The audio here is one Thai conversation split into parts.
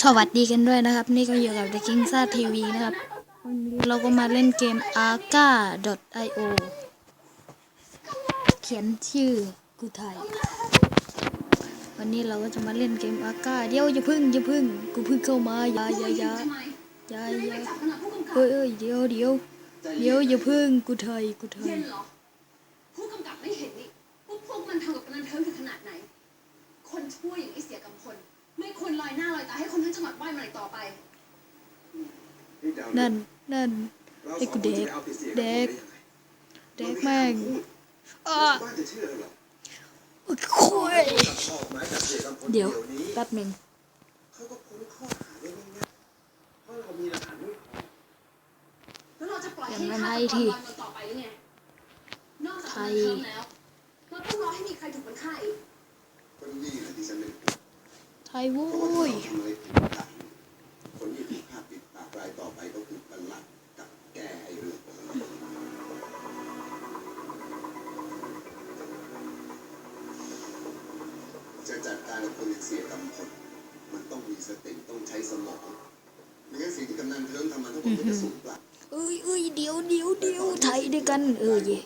สวัสดีกันด้วยนะครับ นี่ก็อยู่กับ The King s a TV นะครับ วันนี้เราก็มาเล่นเกม arca.io เขียนชื่อกูไทย วันนี้เราก็จะมาเล่นเกม arca เดี๋ยวอย่าพึ่งอย่าพึ่งกูพึ่งเข้ามาอย่าอย่าอย่าอย่าอย่าเอ้ยเอ้ยเดี๋ยวเดี๋ยวเดี๋ยวอย่าพึ่งกูไทยกูไทยผู้กำกับไม่เห็นนี่พวกมันทำกับกำนันเทิงถึงขนาดไหน คนช่วยอย่างไอเสียกำพล ไม่ควรลอยหน้าลอยตาให้คนทั้งจังหวัดไหว้มันอีกต่อไป นั่นนั่นไอ้กูเด็กเด็กเด็กแม่งอ้าบ้านจะเชื่อเหรอคุยออกหมายจับเสียกำพลเดี๋ยวนี้แป๊บหนึ่งเขาก็พ้นข้อหาได้ง่ายๆเพราะเรามีหลักฐานด้วยแล้วเราจะปล่อยให้อย่างนั้นฆาให้ตกรทีลอยมันต่อไปหรือไงนอกจากกำนันเทิงแล้วเราต้องรอให้มีใครถูกมันฆ่าอีกคนนี้แหละที่ฉันเป็น ไทยโว้เพราะว่ายถ้าเราทำอะไรผิดพลาดคนที่ถูกฆ่าปิดปากรายต่อไปก็คือประหลัดกับแกไอ้เรื่องจะจัดการกับคนอย่างเสียกำพลมันต้องมีสติต้องใช้สมองไม่งั้นสิ่งที่กำนันเทิงทำมาทั้งหมดก็จะสูญเปล่าเอ้ยเอ้ยเดี๋ยวเดี๋ยวเดี๋ยวไทยด้วยกัน เออเย่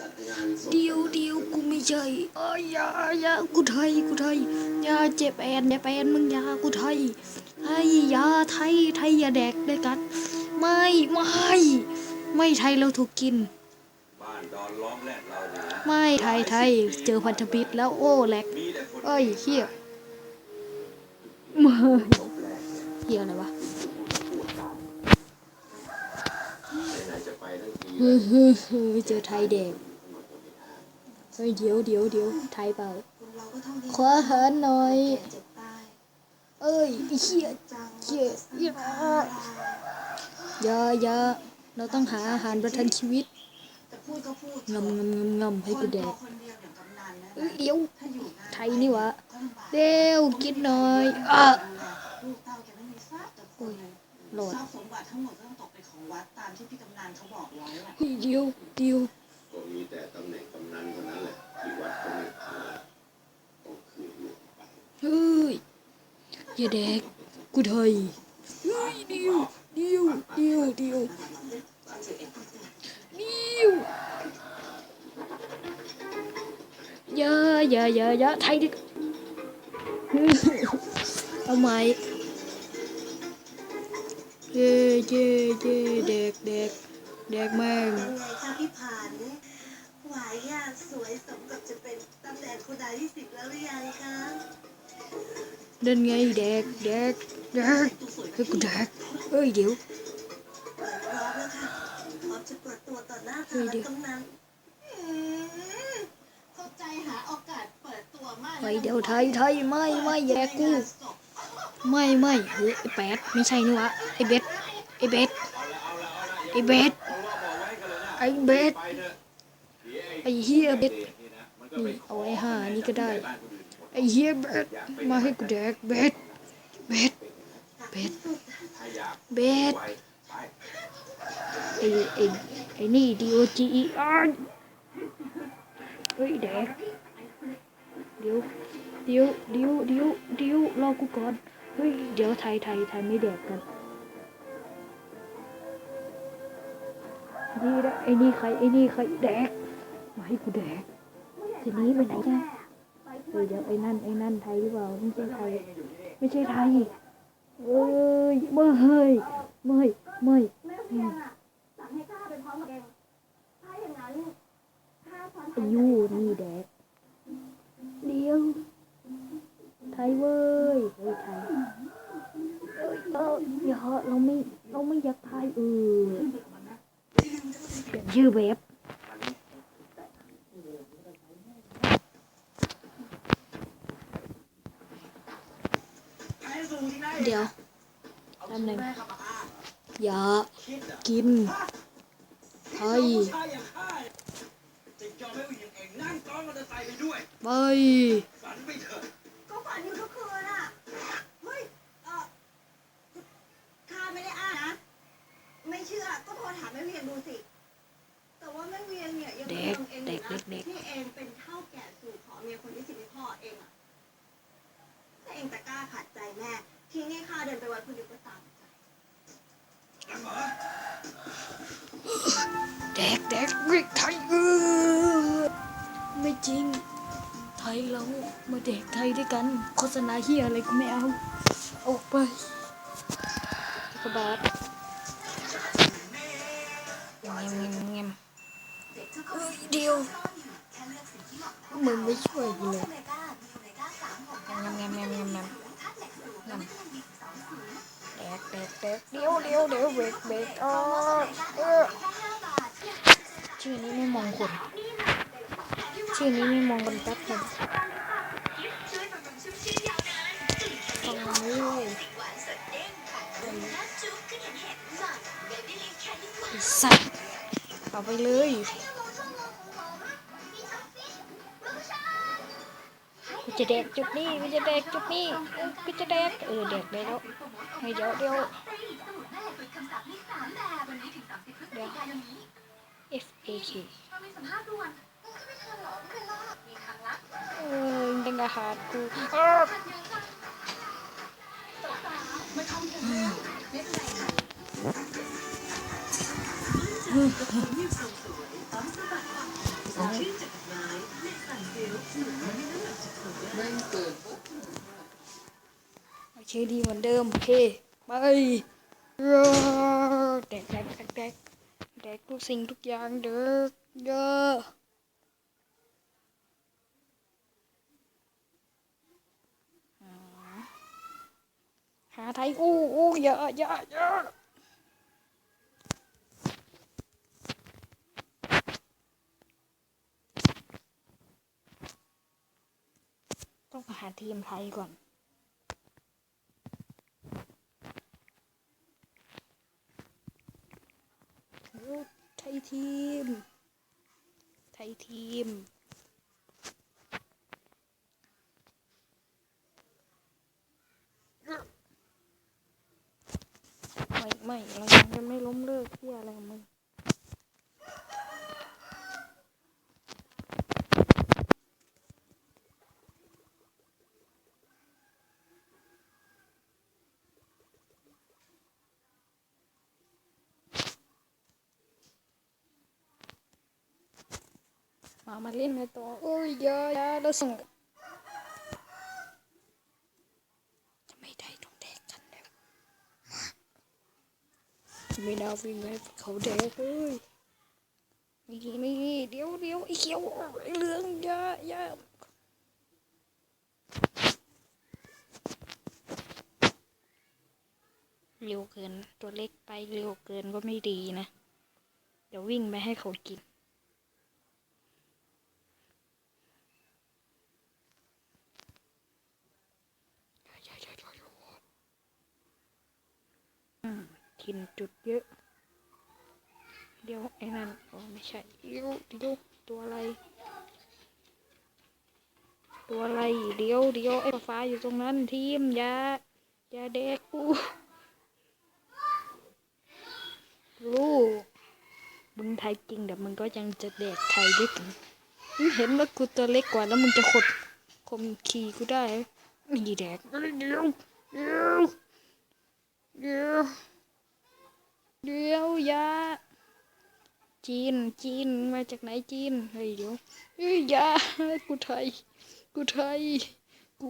จัดงานศพเดี๋ยวเดี๋ยวกูไม่ใช่เอ้ยอย่าอย่ากูไทยกูไทยอย่าเจ็บแอนอย่าแอนมึงอย่ากูไทยไอ้ยอย่าไทยไทยอย่าแดกด้วยกัน ไม่ไม่ไม่ไทยเราถูกกิน บ้านดอนล้อมแรกเราเนี่ยนะไม่ไทยไทยเจอพันธมิตรแล้วโอ้แหลกมีแต่คนเอ้ยเฮียมาเฮียอะไรวะไหนๆจะไปทั้งที เฮ้ยเฮ้ยเฮ้ยเจอไทยแดกเฮ้ยเดี๋ยวเดี๋ยวเดี๋ยวไทยเปล่าเราก็เท่านี้ขออาหารหน่อยเจ็บตายเอ้ยไอ้เฮียจังเฮียอย่าอย่าอย่าเราต้องหาอาหารประทังชีวิตแต่พูดก็พูดงำงำงำงำให้กูแดกคนเดียวอย่างกำนันนะเอ้ยเดี๋ยวถ้าอยู่นานไทยนี่หวะก็ลำบากเร็วกินหน่อยอะลูกเต้าแกไม่มีทรัพย์แต่คนหนึ่งโหลดทรัพย์สมบัติทั้งหมดก็ต้องตกเป็นของวัดตามที่พี่กำนันเขาบอกไว้อะเฮ้ยเดี๋ยวเดี๋ยว ก็มีแต่ตำแหน่งกำนันเท่านั้นแหละที่วัดก็ไม่พาต้องคืนลูกไปเฮ้ยอย่าแดกกูไทยเฮ้ยเดียวเดียวเดียวเดียวเดียวอย่าอย่าอย่าอย่าไทยดิเอาไหมเย่เย่เย่แดกแดก แดกแม่งเป็นไงคะพี่ผ่านเนี่ยหวายอะสวยสมกับจะเป็นตำแหน่งคุณนายที่สิบแล้วหรือยังคะเดินไงแดกแดกแดกให้กูแดกเอ้ยเดี๋ยวเปิดพร้อมแล้วค่ะพร้อมจะเปิดตัวต่อหน้าเฮ้ทายเดี๋ยวกำนันอืมเข้าใจหาโอกาสเปิดตัวมากไปเดี๋ยวไทยไทยไม่ไม่แยกกูไม่ไม่เฮ้ยไอ้แปดไม่ใช่นี่วะไอ้เบสไอ้เบส ไอ้เบสไอ้เบสไปเถอะเดี๋ยวไอ้เฮียเบสนี่เอาไว้ห้านี่ก็ได้ ไอ้เฮียเบสมาให้กูแดกเบสเบสเบสเบสไอ้ไอ้ไอ้นี่ดีโอจีออนเฮ้ยแดกเดี๋ยวเดี๋ยวเดี๋ยวเดี๋ยวเดี๋ยวรอกูก่อนเฮ้ยเดี๋ยวไทยไทยไทยไม่แดกกัน นี่นะไอ้นี่ใครไอ้นี่ใครแดกมาให้กูแดกทีนี้ไปไหนนะเออเดี๋ยวไอ้นั่นไอ้นั่นไทยหรือเปล่าไม่ใช่ไทย ไม่ใช่ไทยเอ้ยไม่ไม่ไม่แม่เพียงอะสั่งให้ข้าไปพร้อมกับแกถ้าอย่างนั้นข้าฟันไอ้ยูนี่แดกเดี๋ยว ไทยเว้ยเฮ้ยไทยเอ้ยเอออย่าเราไม่เราไม่อยากไทยเออเปลี่ยน ชื่อแบบเดี๋ยวแป๊บนึงอย่ากินไทยจะยอมให้ผู้หญิงเองนั่งซ้อนมอเตอร์ไซค์ไปด้วยไปไปเถอะก็ฝันอยู่ทุกคืนอะเฮ้ยเออข้าไม่ได้อ้างนะ ไม่เชื่อก็โทรถามแม่เวียงดูสิ แต่ว่าแม่เวียงเนี่ยยังเด็ไม่กลงเองอเด็กยู่เด็นะกเด็กที่เองเป็นเท่าแก่สู่ขอเมียคนที่สิบให้พ่อเองอะถ้าเองจะกล้าขัดใจแม่เดินไปวัดคนเดียวก็ตามใจนั่งเหรอแดกแดกวิกไทยเออไม่จริง ไทยเรามาแดกไทยด้วยกัน โฆษณาเฮียอะไรก็ไม่เอา ออกไปกระบาดเงียบเงียบ เดียวมึงไม่ช่วยกูเลยเงียบเงียบเงียบเงียบเงียบเงียบแดกแดกแดกเดี๋ยวเดี๋ยวเดี๋ยวเบรกเบรกอ๋อเออชื่อนี้ไม่มองคนชื่อนี้ไม่มองกันแป๊บหนึงฟังมาเรื่อยไอ้สัตว์เอาไปเลย กูจะแดกจุดนี้กูจะแดกจุดนี้กูจะแดกเออแดกได้แล้วไม่เดี๋ยวเดี๋ยวเดี๋ยว F A K เออยังกะหาดกูอ้าว โอเคดีเหมือนเดิม โอเคไปเย้แดกแดกแดกแดกแดกทุกสิ่งทุกอย่างเด้อเยอะหาไทยอู้อู้เยอะเยอะเยอะ ต้องหาทีมไทยก่อนไทยทีม ไทยทีมไม่เรายังจะไม่ล้มเลิกเที่ยอะไรของมึง มามาเล่นในตัวโอ้ยเยอะยาแล้วส่งจะไม่ได้ต้องแดกกันแล้วไม่น่าวิ่งให้เขาแดกเลยนี่นี่เดี๋ยวเดี๋ยวไอ้เขียวไอ้เหลืองยายาเร็วเกินตัวเล็กไปเร็วเกินก็ไม่ดีนะ เดี๋ยววิ่งไปให้เขากิน อืม กินจุดเยอะ เดี๋ยวไอ้นั่นโอ้ไม่ใช่เดี๋ยวเดี๋ยวตัวอะไร ตัวอะไรเดี๋ยวเดี๋ยวไอ้ฟ้าอยู่ตรงนั้นทีมยาอย่าเด็กกูลูกมึงไทยจริงเดี๋ยวมึงก็ยังจะเด็กไทยด้วยกันเห็นว่ากูตัวเล็กกว่าแล้วมึงจะขดคมขี่กูได้นี่แดกเดี๋ยวเดี๋ยวเดี๋ยว เดี๋ยวยาจีนจีนมาจากไหนจีนเฮ้ยเดี๋ยวเฮ้ยยากูไทยกูไทยกู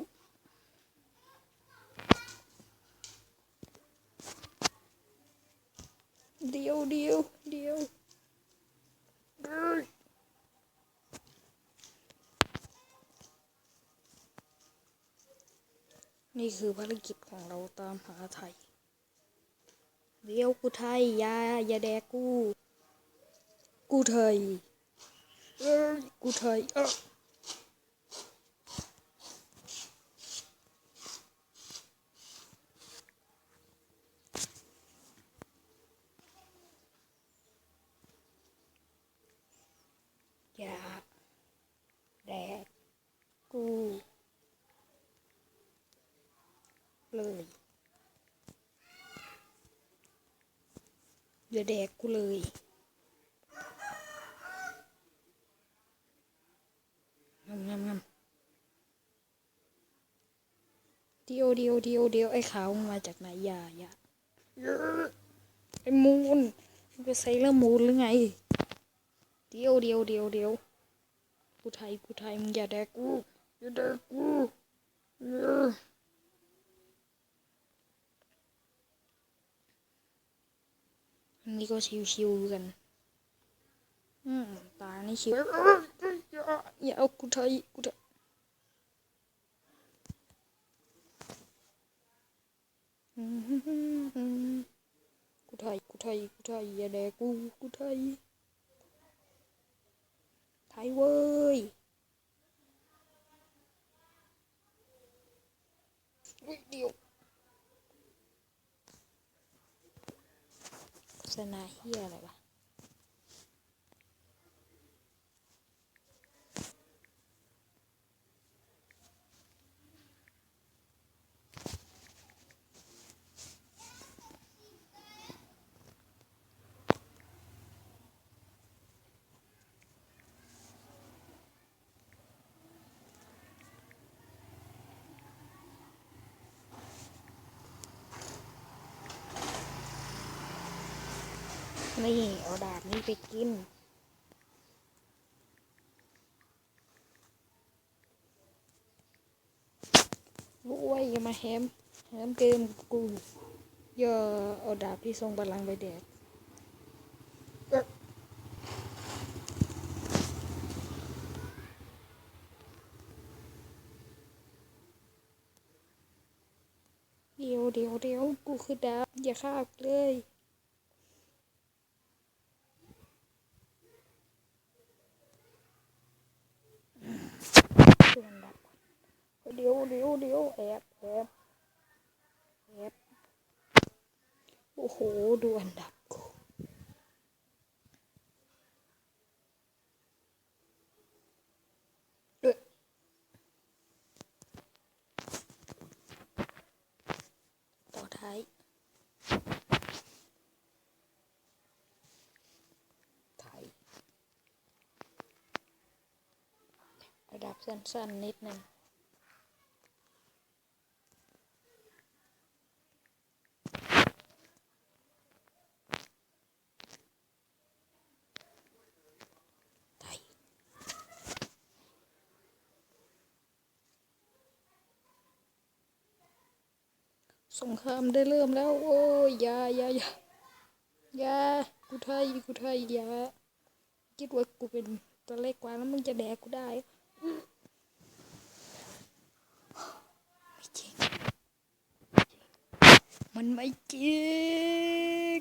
เดี๋ยวเดี๋ยวเดี๋ยวนี่คือภารกิจของเราตามหาไทย เดี๋ยวกูไทยยาอย่าแดกกู กูไทยเอ้ยกูไทยเอออย่าแดกกู เลย อย่าแดกกูเลยงำงำงำเดียวเดียวเดียวเดียวไอ้ขาวมันมาจากไหนอย่าอย่าเยอะไอ้มูนมันเป็นไซเลอร์มูนหรือไง เดียวเดียวเดียวเดียวกูไทยกูไทยมึงอย่าแดกกูอย่าแดกกูเอออั นนี้ก็ชิวๆกัน อืมตานี่ชิวเอ้ยอย่าอย่าเอากูไทยกูไทยอืมกูไทยกูไทยกูไทยอย่าแดกกูกูไทยไทยเว้ยอุ๊ยเดี๋ยวโฆ ษณาเฮียอะไรวะ นี่เอาดาบนี้ไปกินโอ้ยอย่ามาแฮมแฮมเกมกูอย่าเอาดาบที่ทรงพลังไปแดกเดี๋ยวเดี๋ยวเดี๋ยวกูคือดาบอย่าฆ่ากูเลย ดูอันดับก่อนเดี๋ยวเดี๋ยวเดี๋ยวแอบแอบแอบ โอ้โห ดูอันดับกูต่อท้าย ท้าย ระดับสั้นๆ นิดนึง ครามได้เริ่มแล้ว โอ้ยยายายายากูไทยกูไทยยาคิดว่ากูเป็นตัวเล็กกว่าแล้วมึงจะแดกกูได้ไม่จริงมันไม่จริง